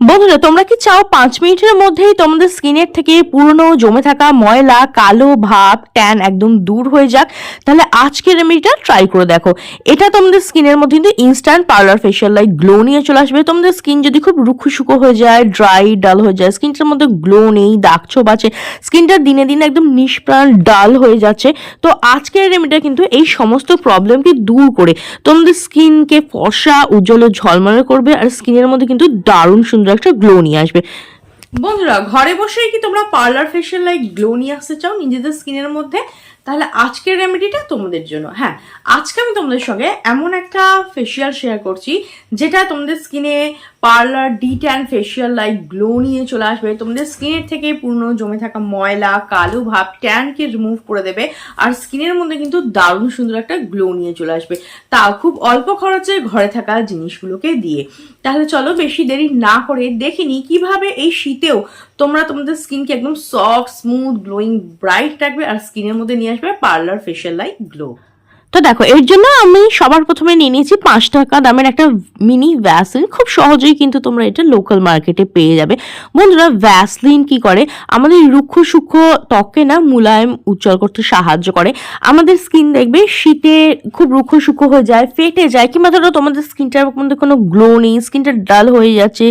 বন্ধুরা, তোমরা কি চাও পাঁচ মিনিটের মধ্যেই তোমাদের স্কিনের থেকে পুরনো জমে থাকা ময়লা, কালো ভাব ট্যান একদম দূর হয়ে যাক? তাহলে আজকের রেমেডিটা ট্রাই করে দেখো। এটা তোমাদের স্কিনের মধ্যে কিন্তু instant parlour facial like glow নিয়ে চলে আসবে। তোমাদের স্কিন যদি খুব রুক্ষু শুকো হয়ে যায় ড্রাই ডাল হয়ে যায় স্কিনটার মধ্যে গ্লো নেই, দাগ ছোপ আছে স্কিনটা দিনে দিনে একদম নিষ্প্রাণ ডাল হয়ে যাচ্ছে। তো আজকের রেমেডিটা কিন্তু এই সমস্ত প্রবলেমকে দূর করে। তোমাদের স্কিনকে ফর্সা, উজ্জ্বল ঝলমলে করবে আর স্কিনের মধ্যে কিন্তু দারুণ সুন্দর একটা গ্লো নিয়ে আসবে। বন্ধুরা, ঘরে বসেই কি তোমরা পার্লার ফেশিয়াল লাইক গ্লো নিয়ে আসতে চাও? নিজেদের স্কিনের মধ্যে? তাহলে আজকের রেমেডিটা তোমাদের জন্য। হ্যাঁ আজকে আমি তোমাদের সঙ্গে এমন একটা ফেসিয়াল শেয়ার করছি, যেটা তোমাদের স্কিনে parlour de tan facial like glow নিয়ে চলে আসবে। তোমাদের স্কিনের থেকে পূর্ণ জমে থাকা ময়লা, কালো ভাব ট্যানকে রিমুভ করে দেবে আর স্কিনের মধ্যে কিন্তু দারুণ সুন্দর একটা গ্লো নিয়ে চলে আসবে। তাও খুব অল্প খরচে ঘরে থাকা জিনিসগুলোকে দিয়ে। তাহলে চলো বেশি দেরি না করে দেখিনি কীভাবে এই শীতেও তোমরা তোমাদের স্কিনকে একদম সফট স্মুথ গ্লোয়িং ব্রাইট রাখবে আর স্কিনের মধ্যে নিয়ে আসবে পার্লার ফেশিয়াল লাইক গ্লো। তো দেখো, এর জন্য আমি সবার প্রথমে নিয়ে নিয়েছি পাঁচ টাকা দামের একটা মিনি ভ্যাসলিন খুব সহজেই কিন্তু তোমরা এটা লোকাল মার্কেটে পেয়ে যাবে। বন্ধুরা ভ্যাসলিন কি করে? আমাদের রুক্ষ সূক্ষ্ম ত্বককে না মুলায়ম উজ্জ্বল করতে সাহায্য করে। আমাদের স্কিন দেখবে শীতে খুব রুক্ষ সূক্ষ্ম হয়ে যায়, ফেটে যায়, কিংবা ধরো তোমাদের স্কিনটার মধ্যে কোনো গ্লো নেই স্কিনটা ডাল হয়ে যাচ্ছে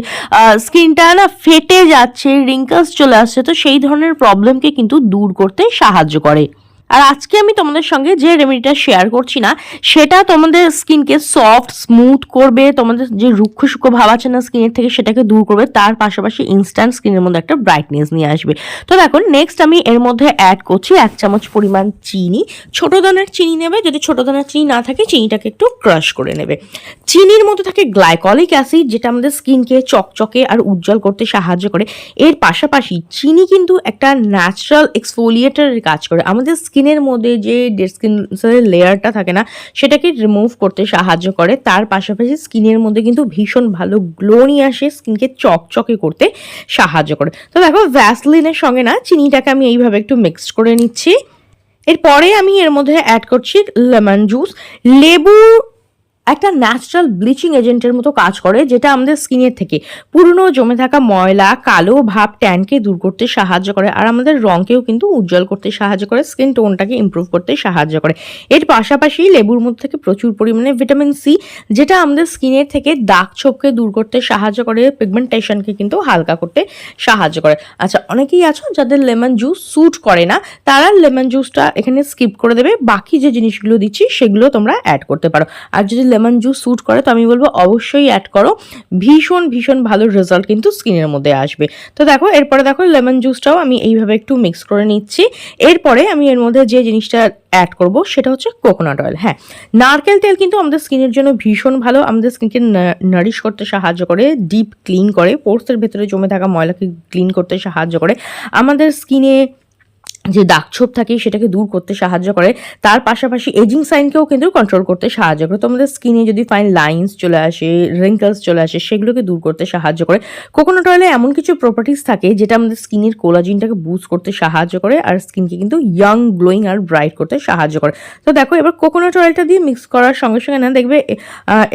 স্কিনটা না ফেটে যাচ্ছে রিঙ্কলস চলে আসছে, তো সেই ধরনের প্রবলেমকে কিন্তু দূর করতে সাহায্য করে। আর আজকে আমি তোমাদের সঙ্গে যে রেমেডিটা শেয়ার করছি না, সেটা তোমাদের স্কিনকে সফট স্মুথ করবে, তোমাদের যে রুক্ষ সুক্ষ ভাব আছে না স্কিনের থেকে সেটাকে দূর করবে, তার পাশাপাশি ইনস্ট্যান্ট স্কিনের মধ্যে একটা ব্রাইটনেস নিয়ে আসবে। তো দেখো নেক্সট আমি এর মধ্যে অ্যাড করছি এক চামচ পরিমাণ চিনি। ছোটো দানার চিনি নেবে, যদি ছোট দানার চিনি না থাকে, চিনিটাকে একটু ক্রাশ করে নেবে। চিনির মধ্যে থাকে গ্লাইকলিক অ্যাসিড যেটা আমাদের স্কিনকে চকচকে আর উজ্জ্বল করতে সাহায্য করে। এর পাশাপাশি চিনি কিন্তু একটা ন্যাচারাল এক্সফোলিয়েটারের কাজ করে। আমাদের স্কিনের মধ্যে যে ডেড স্কিন লেয়ারটা থাকে না, সেটাকে রিমুভ করতে সাহায্য করে। তার পাশাপাশি স্কিনের মধ্যে কিন্তু ভীষণ ভালো গ্লো নিয়ে আসে স্কিনকে চকচকে করতে সাহায্য করে। তো দেখো ভ্যাসলিনের সঙ্গে না, চিনিটাকে আমি এইভাবে একটু মিক্সড করে নিচ্ছি। এরপরে আমি এর মধ্যে অ্যাড করছি লেমন জুস লেবু একটা ন্যাচারাল ব্লিচিং এজেন্টের মতো কাজ করে, যেটা আমাদের স্কিনের থেকে। পুরনো জমে থাকা ময়লা, কালো ভাব ট্যানকে দূর করতে সাহায্য করে, আর আমাদের রঙকেও কিন্তু উজ্জ্বল করতে সাহায্য করে স্কিন টোনটাকে ইমপ্রুভ করতে সাহায্য করে। এর পাশাপাশি লেবুর মধ্যে থেকে প্রচুর পরিমাণে ভিটামিন সি যেটা আমাদের স্কিনের থেকে দাগ ছোপকে দূর করতে সাহায্য করে পিগমেন্টেশনকে কিন্তু হালকা করতে সাহায্য করে। আচ্ছা অনেকেই আছো যাদের লেমন জুস স্যুট করে না, তারা লেমন জুসটা এখানে স্কিপ করে দেবে। বাকি যে জিনিসগুলো দিচ্ছি, সেগুলো তোমরা অ্যাড করতে পারো। আর যদি লেমন জুস স্যুট করে, তো আমি বলব অবশ্যই অ্যাড করো। ভীষণ ভীষণ ভালো রেজাল্ট কিন্তু স্কিনের মধ্যে আসবে। তো দেখো, এরপরে দেখো লেমন জুসটাও আমি এইভাবে একটু মিক্স করে নিচ্ছি। এরপরে আমি এর মধ্যে যে জিনিসটা অ্যাড করব, সেটা হচ্ছে কোকোনাট অয়েল হ্যাঁ নারকেল তেল কিন্তু আমাদের স্কিনের জন্য ভীষণ ভালো। আমাদের স্কিনকে নারিশ করতে সাহায্য করে ডিপ ক্লিন করে পোর্সের ভেতরে জমে থাকা ময়লাকে ক্লিন করতে সাহায্য করে। আমাদের স্কিনে যে দাগছোপ থাকে সেটাকে দূর করতে সাহায্য করে, তার পাশাপাশি এজিং সাইনকেও কিন্তু কন্ট্রোল করতে সাহায্য করে। তোমাদের স্কিনে যদি ফাইন লাইন্স চলে আসে রিঙ্কলস চলে আসে, সেগুলোকে দূর করতে সাহায্য করে। কোকোনাট অয়েলে এমন কিছু প্রপার্টিস থাকে যেটা আমাদের স্কিনের কোলাজিনটাকে বুস্ট করতে সাহায্য করে আর স্কিনকে কিন্তু ইয়াং গ্লোয়িং আর ব্রাইট করতে সাহায্য করে। তো দেখো, এবার কোকোনাট অয়েলটা দিয়ে মিক্স করার সঙ্গে সঙ্গে না দেখবে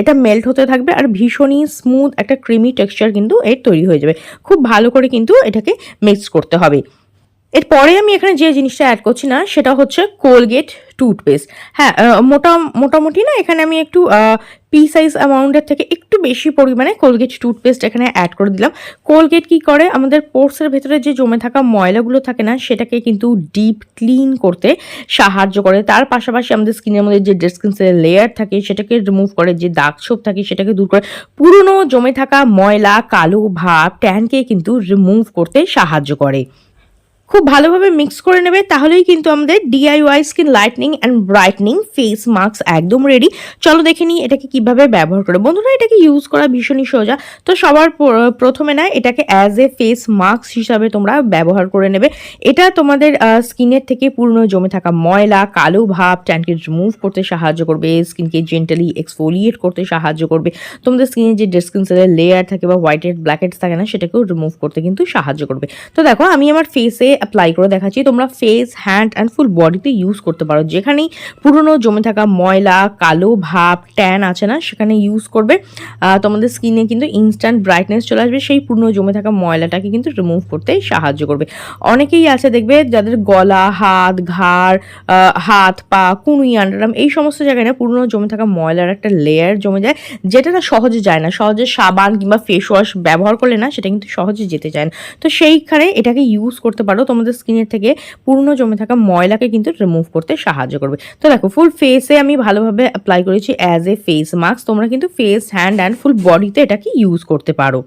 এটা মেল্ট হতে থাকবে আর ভীষণই স্মুথ একটা ক্রিমি টেক্সচার কিন্তু এর তৈরি হয়ে যাবে। খুব ভালো করে কিন্তু এটাকে মিক্স করতে হবে। এরপরে আমি এখানে যে জিনিসটা অ্যাড করছি না, সেটা হচ্ছে কোলগেট টুথপেস্ট হ্যাঁ মোটা, মোটামুটি না, এখানে আমি একটু পি সাইজ অ্যামাউন্টের থেকে একটু বেশি পরিমাণে কোলগেট টুথপেস্ট এখানে অ্যাড করে দিলাম। কোলগেট কি করে? আমাদের পোর্সের ভেতরে যে জমে থাকা ময়লাগুলো থাকে না, সেটাকে কিন্তু ডিপ ক্লিন করতে সাহায্য করে। তার পাশাপাশি আমাদের স্কিনের মধ্যে যে ডেড লেয়ার থাকে, সেটাকে রিমুভ করে, যে দাগ ছোপ থাকে, সেটাকে দূর করে, পুরনো জমে থাকা ময়লা, কালো ভাব ট্যানকে কিন্তু রিমুভ করতে সাহায্য করে। খুব ভালোভাবে মিক্স করে নেবে, তাহলেই কিন্তু আমাদের DIY skin lightening and brightening face mask একদম রেডি চলো দেখে নিই এটাকে কীভাবে ব্যবহার করে। বন্ধুরা, এটাকে ইউজ করা ভীষণই সোজা। তো সবার প্রথমে না, এটাকে অ্যাজ এ ফেস মাস্ক হিসাবে তোমরা ব্যবহার করে নেবে। এটা তোমাদের স্কিনের থেকে পুরনো জমে থাকা ময়লা, কালো ভাব ট্যানকে রিমুভ করতে সাহায্য করবে স্কিনকে জেন্টালি এক্সফোলিয়েট করতে সাহায্য করবে। তোমাদের স্কিনের যে ডেড স্কিন সেলের লেয়ার থাকে বা হোয়াইট হেড ব্ল্যাক থাকে না, সেটাকেও রিমুভ করতে কিন্তু সাহায্য করবে। তো দেখো, আমি আমার ফেসে অ্যাপ্লাই করে, দেখাচ্ছি তোমরা ফেস হ্যান্ড অ্যান্ড ফুল বডিতে ইউজ করতে পারো। যেখানেই পুরনো জমে থাকা ময়লা, কালো ভাব ট্যান আছে না, সেখানে ইউজ করবে। তোমাদের স্কিনে কিন্তু ইনস্ট্যান্ট ব্রাইটনেস চলে আসবে, সেই পুরনো জমে থাকা ময়লাটাকে কিন্তু রিমুভ করতে সাহায্য করবে। অনেকেই আছে দেখবে যাদের গলা, হাত, ঘাড় হাত, পা, কুনুই আন্ডারাম এই সমস্ত জায়গায় না পুরনো জমে থাকা ময়লার একটা লেয়ার জমে যায়, যেটা না সহজে যায় না। সহজে সাবান কিংবা ফেস ওয়াশ ব্যবহার করলে না সেটা কিন্তু সহজে যেতে চায় না। তো সেইখানে এটাকে ইউজ করতে পারো। তোমাদের স্কিনের থেকে পুরনো জমে থাকা ময়লাকে কিন্তু রিমুভ করতে সাহায্য করবে। তো দেখো ফুল ফেসে আমি ভালোভাবে অ্যাপ্লাই করেছি অ্যাজ এ ফেস মাস্ক তোমরা কিন্তু ফেস হ্যান্ড অ্যান্ড ফুল বডিতে এটাকে ইউজ করতে পারো।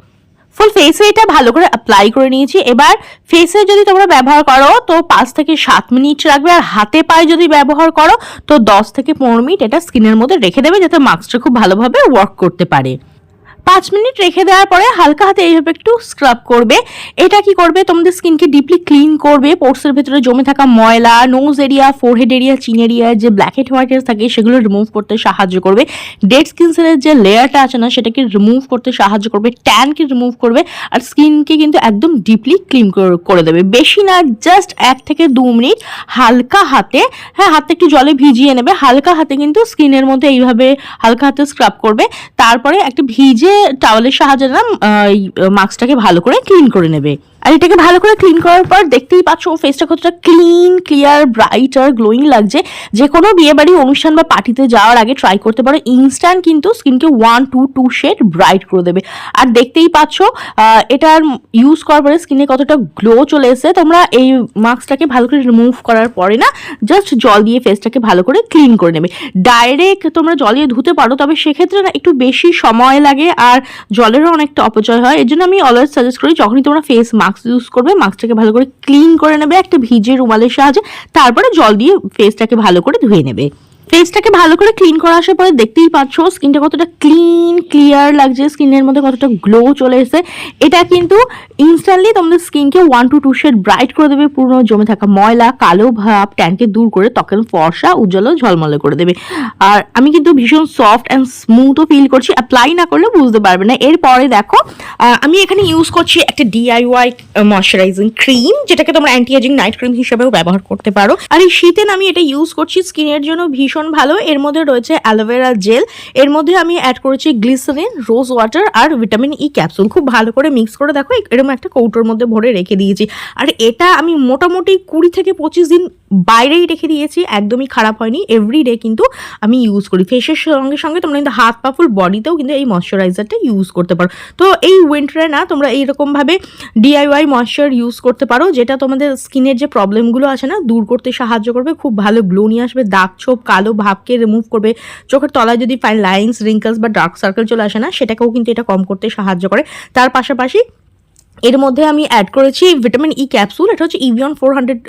ফুল ফেসে এটা ভালো করে অ্যাপ্লাই করে নিয়েছি। এবার ফেসে যদি তোমরা ব্যবহার করো, তো পাঁচ থেকে সাত মিনিট রাখবে আর হাতে পায়ে যদি ব্যবহার করো, তো দশ থেকে পনেরো মিনিট এটা স্কিনের মধ্যে রেখে দেবে, যাতে মাস্কটা খুব ভালোভাবে ওয়ার্ক করতে পারে। পাঁচ মিনিট রেখে দেওয়ার পরে হালকা হাতে এইভাবে একটু স্ক্রাব করবে। এটা কি করবে? তোমাদের স্কিনকে ডিপলি ক্লিন করবে। পোর্সের ভেতরে জমে থাকা ময়লা nose area forehead area chin area যে ব্ল্যাক হেড হোয়াইট থাকে, সেগুলো রিমুভ করতে সাহায্য করবে। ডেড স্কিন সেলের যে লেয়ারটা আছে না, সেটাকে রিমুভ করতে সাহায্য করবে ট্যানকে রিমুভ করবে আর স্কিনকে কিন্তু একদম ডিপলি ক্লিন করে দেবে। বেশি না জাস্ট এক থেকে দু মিনিট হালকা হাতে হ্যাঁ হাতটা একটু জলে ভিজিয়ে নেবে। হালকা হাতে কিন্তু স্কিনের মধ্যে এইভাবে হালকা হাতে স্ক্রাব করবে। তারপরে একটা ভিজে টাওয়ালের সাহায্যে না মাস্কটাকে ভালো করে ক্লিন করে নেবে। আর এটাকে ভালো করে ক্লিন করার পর দেখতেই পাচ্ছ ও ফেসটা কতটা ক্লিন ক্লিয়ার ব্রাইট আর গ্লোয়িং লাগছে। যে কোনো বিয়ে বাড়ি অনুষ্ঠান বা পার্টিতে যাওয়ার আগে ট্রাই করতে পারো। ইনস্ট্যান্ট কিন্তু স্কিনকে one to two shade bright করে দেবে। আর দেখতেই পাচ্ছ এটার ইউজ করার পরে স্কিনে কতটা গ্লো চলে এসেছে। তোমরা এই মাস্কটাকে ভালো করে রিমুভ করার পরে না জাস্ট জল দিয়ে ফেসটাকে ভালো করে ক্লিন করে নেবে। ডাইরেক্ট তোমরা জল দিয়ে ধুতে পারো, তবে সেক্ষেত্রে না একটু বেশি সময় লাগে আর জলেরও অনেকটা অপচয় হয়। এর জন্য আমি অলওয়েজ সাজেস্ট করি, যখনই তোমরা ফেস মাস্ক ইউজ করবে মাস্কটাকে ভালো করে ক্লিন করে নেবে, একটা ভিজে রুমালের সাহায্যে, তারপরে জল দিয়ে ফেসটাকে ভালো করে ধুয়ে নেবে। ফেসটাকে ভালো করে ক্লিন করা আসার পরে দেখতেই পাচ্ছ, স্কিনটা কতটা ক্লিন, ক্লিয়ার লাগছে, স্কিনের মধ্যে কতটা গ্লো চলে এসেছে। এটা কিন্তু ইনস্ট্যান্টলি তোমাদের স্কিনকে one to two shade bright করে দেবে, পুরনো জমে থাকা ময়লা, কালো ভাব, ট্যানকে দূর করে ত্বকের ফর্সা, উজ্জ্বল ঝলমলে করে দেবে। আর আমি কিন্তু ভীষণ সফট অ্যান্ড স্মুথও ফিল করছি অ্যাপ্লাই না করলে বুঝতে পারবে না। এরপরে দেখো আমি এখানে ইউজ করছি একটা ডিআইওয়াই ময়শ্চারাইজিং ক্রিম যেটাকে তোমরা অ্যান্টি এজিং নাইট ক্রিম হিসেবেও ব্যবহার করতে পারো। আর এই শীতে আমি এটা ইউজ করছি, স্কিনের জন্য ভীষণ ভালো। এর মধ্যে রয়েছে অ্যালোভেরা জেল এর মধ্যে আমি অ্যাড করেছি গ্লিসারিন রোজ ওয়াটার আর ভিটামিন ই ক্যাপসুল খুব ভালো করে মিক্স করে দেখো এরকম একটা কৌটোর মধ্যে ভরে রেখে দিয়েছি। আর এটা আমি মোটামুটি কুড়ি থেকে পঁচিশ দিন বাইরেই রেখে দিয়েছি, একদমই খারাপ হয়নি। এভরিডে কিন্তু আমি ইউজ করি। ফেসের সঙ্গে সঙ্গে তোমরা কিন্তু হাত পা ফুল বডিতেও কিন্তু এই ময়শ্চারাইজারটা ইউজ করতে পারো। তো এই উইন্টারে না তোমরা এইরকমভাবে ডিআইওয়াই ময়শ্চার ইউজ করতে পারো, যেটা তোমাদের স্কিনের যে প্রবলেমগুলো আছে না, দূর করতে সাহায্য করবে। খুব ভালো গ্লো নিয়ে আসবে, দাগ ছোপ, কালো ভাবকে রিমুভ করবে। চোখের তলায় যদি ফাইন লাইন্স রিঙ্কলস বা ডার্ক সার্কেল চলে আসে না, সেটাকেও কিন্তু এটা কম করতে সাহায্য করে। তার পাশাপাশি এর মধ্যে আমি অ্যাড করেছি ভিটামিন ই ক্যাপসুল এটা হচ্ছে Evion four hundred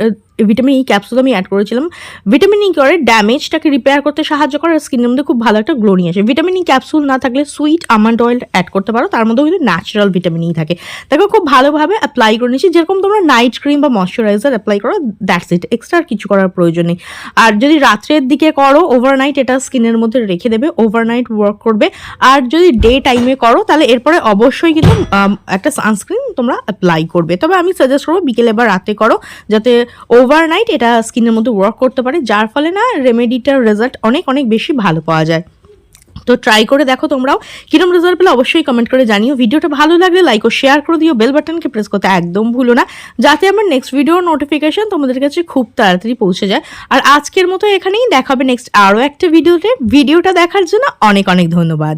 vitamin E capsule আমি অ্যাড করেছিলাম। ভিটামিন ই করে ড্যামেজটাকে রিপেয়ার করতে সাহায্য করে আর স্কিনের মধ্যে খুব ভালো একটা গ্লো নিয়ে আসে। ভিটামিন ই ক্যাপসুল না থাকলে সুইট আমন্ড অয়েল অ্যাড করতে পারো, তার মধ্যেও কিন্তু ন্যাচারাল ভিটামিন ই থাকে। দেখো খুব ভালোভাবে অ্যাপ্লাই করে নিয়েছি, যেরকম তোমরা নাইট ক্রিম বা ময়শ্চারাইজার অ্যাপ্লাই করো দ্যাটস ইট এক্সট্রা আর কিছু করার প্রয়োজন নেই। আর যদি রাত্রের দিকে করো ওভারনাইট এটা স্কিনের মধ্যে রেখে দেবে ওভারনাইট ওয়ার্ক করবে। আর যদি ডে টাইমে করো, তাহলে এরপরে অবশ্যই কিন্তু একটা সানস্ক্রিন তোমরা অ্যাপ্লাই করবে। তবে আমি সাজেস্ট করব বিকেলে বা রাতে করো, যাতে ওভারনাইট এটা স্কিনের মধ্যে ওয়ার্ক করতে পারে, যার ফলে না রেমেডিটার রেজাল্ট অনেক অনেক বেশি ভালো পাওয়া যায়। তো ট্রাই করে দেখো তোমরাও, কিরম রেজাল্ট পেলে অবশ্যই কমেন্ট করে জানিও। ভিডিওটা ভালো লাগলে লাইক ও শেয়ার করে দিও বেল বাটনকে প্রেস করতে একদম ভুলো না, যাতে আমার নেক্সট ভিডিও নোটিফিকেশন তোমাদের কাছে খুব তাড়াতাড়ি পৌঁছে যায়। আর আজকের মতো এখানেই দেখাবে নেক্সট আরও একটা ভিডিওতে ভিডিওটা দেখার জন্য অনেক অনেক ধন্যবাদ।